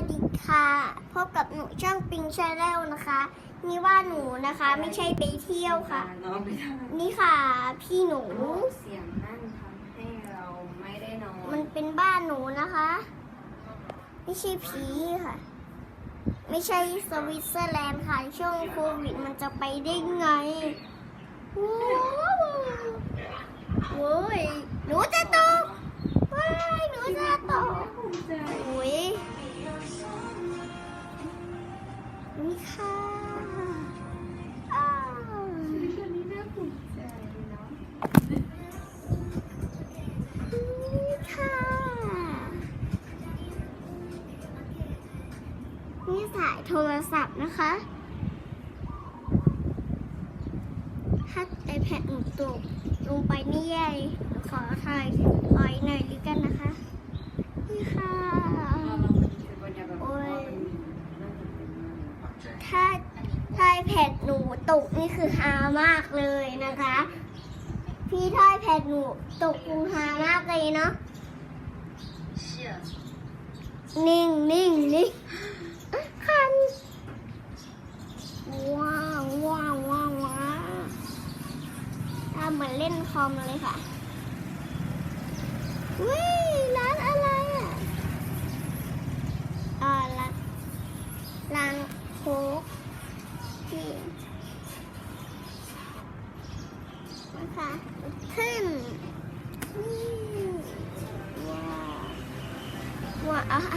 วัสดีค่ะ พบกับหนูช่างปิงชาแนลนะคะ นี่ว่าหนูนะคะ ไม่ใช่ไปเที่ยวค่ะ น้องไปทนี่ค่ะ พี่หนูำเสียงนั่นทำให้เราไม่ได้นอน มันเป็นบ้านหนูนะคะ ไม่ใช่ผีค่ะ ไม่ใช่สวิตเซอร์แลนด์ค่ะ ช่วงโควิดมันจะไปได้ไงว้าวโว้ยหนูจะตกว้ายหนูจะตกภูมิใจโอ้ย นี่ค่ะอ้าวชีวิตวันนี้น่าภูมิใจเนาะนี่ค่ะนี่สายโทรศัพท์นะคะถ้าไอแพดหนูตกลงไปนี่แย่ขอถ่ายถอยหน่อยดีกันนะคะ นี่ค่ะ เราลองไปดูบรรยากาศว่ามันมีน่าจะเป็นมาก ถ้า ถ้าไอแพดหนูตกนี่คือฮามากเลยนะคะ พี่ถ้าไอแพดหนูตกคงฮามากเลยเนาะนิ่งนิ่งนิ่งคันว้าวว้าวว้าวว้าวทำเหมือนเล่นคอมเลยค่ะ นะคะขึ้นนี่ว้าวว้าว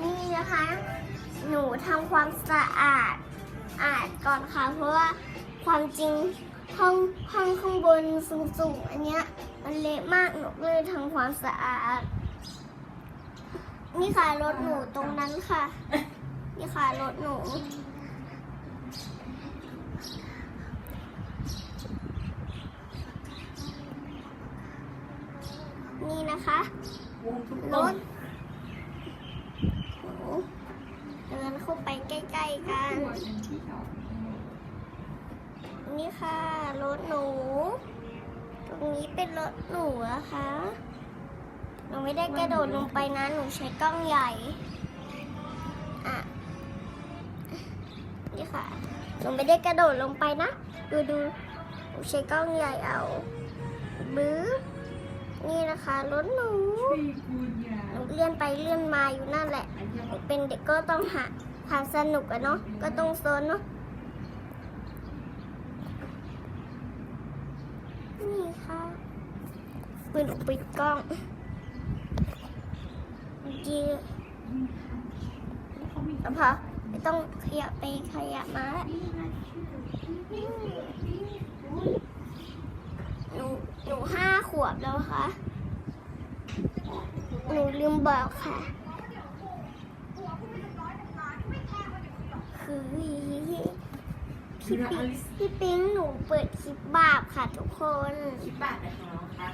นี่นะคะ หนูทำความสะอาดอาดก่อนค่ะ เพราะว่าความจริงห้องห้องข้างบนสูงๆอันเนี้ยมันเละมากหนูก็เลยทำความสะอาด นี่ค่ะรถหนูตรงนั้นค่ะ นี่ค่ะรถหนู นี่นะคะวงทุกรต้ถนหนูเดินเข้าไปใกล้ ๆ กันนี่ค่ะรถหนู ตรงนี้เป็นรถหนูนะคะหนูไม่ได้กระโดดลงไปนะหนูใช้กล้องใหญ่อะนี่ค่ะหนูไม่ได้กระโดดลงไปนะ ดูดูหนูใช้กล้องใหญ่เอาบื้อ นี่นะคะรถหนูหนูเลื่อนไปเลื่อนมาอยู่นั่นแหละหนูเป็นเด็กก็ต้องหาความสนุกอะเนาะก็ต้องโซนเนาะนี่ค่ะปืนหนูปิดกล้องยีแล้วพอไม่ต้องขยับไปขยับมาแล้วหนูหนูห้าข วบแล้วค่ะ หนูลืมบอกค่ะ คือพี่ปิ๊งพี่ปิ๊งหนูเปิดคลิปบาปค่ะทุกคนคิดบาทอะไรของเราคะ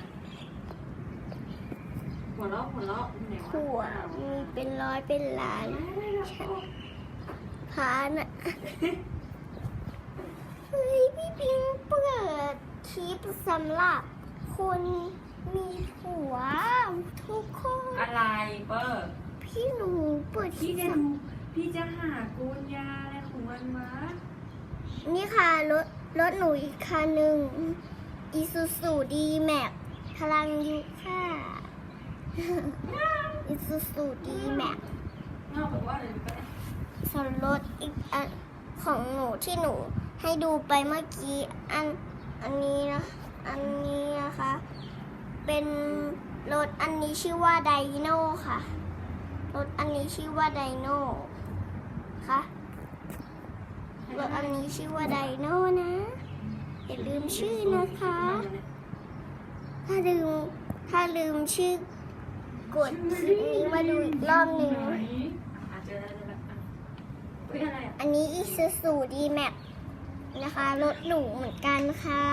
หัวเราะหัวเราะไหนขวบมีเป็นร้อยเป็นล้านพาน่ะเฮ้ยพี่ปิ๊งเปิดคลิปสำหรับ คนมีผัวทุกคนอะไรเปอร์พี่หนูเปิดคลิพี่ปจะสำดูพี่จะหากุญยาอะไรของมันมานี่ค่ะรถรถหนูอีกคันหนึ่งอีซูซูดีแม็กพลังยุค่ะ อีซูซูดีแม็กนอกจากว่าอะไรก็ได้ส่วนรถอีกอันของหนูที่หนูให้ดูไปเมื่อกี้อันอันนี้นะ อันนี้นะคะ เป็นรถอันนี้ชื่อว่าไดโน่ค่ะ รถอันนี้ชื่อว่าไดโน่ค่ะ รถอันนี้ชื่อว่าไดโน่นะ อย่าลืมชื่อนะคะ ถ้าลืมถ้าลืมชื่อกดคลิปนี้มาดูอีกรอบหนึ่ง อันนี้อีซูซูดีแม็นะคะ รถหนูเหมือนกันค่ะ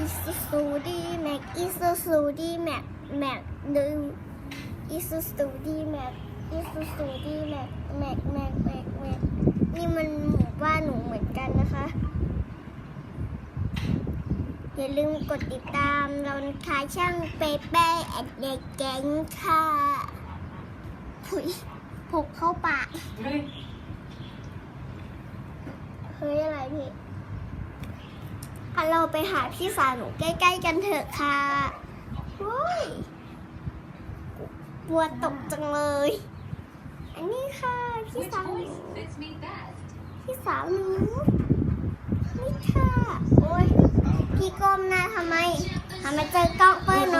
อีซูซูดีแม็กอีซูซูดีแม็กแม็กดึงอีซูซูดีแม็กอีซูซูดีแม็กแม็กแม็กแม็กแม็กนี่มันหมู่บ้านหนูเหมือนกันนะคะออย่าลืมกดติดตามเรานะคะช่างเปเป้แอดเด็กแก๊งค่ะหุยผูกเข้าปาก เฮ้ยเฮ้ยอะไรพี่อ่ะเราไปหาพี่สาวหนูใกล้ๆกันเถอะค่ะเฮ้ยกลัวตกจังเลย อันนี้ค่ะพี่ Which สาวหนู voice fits me best? พี่สาวหนูนี่ค่ะ โอ้ยพี่ก้มหน้าทำไมทำไมเจอกล้องเปิ้ล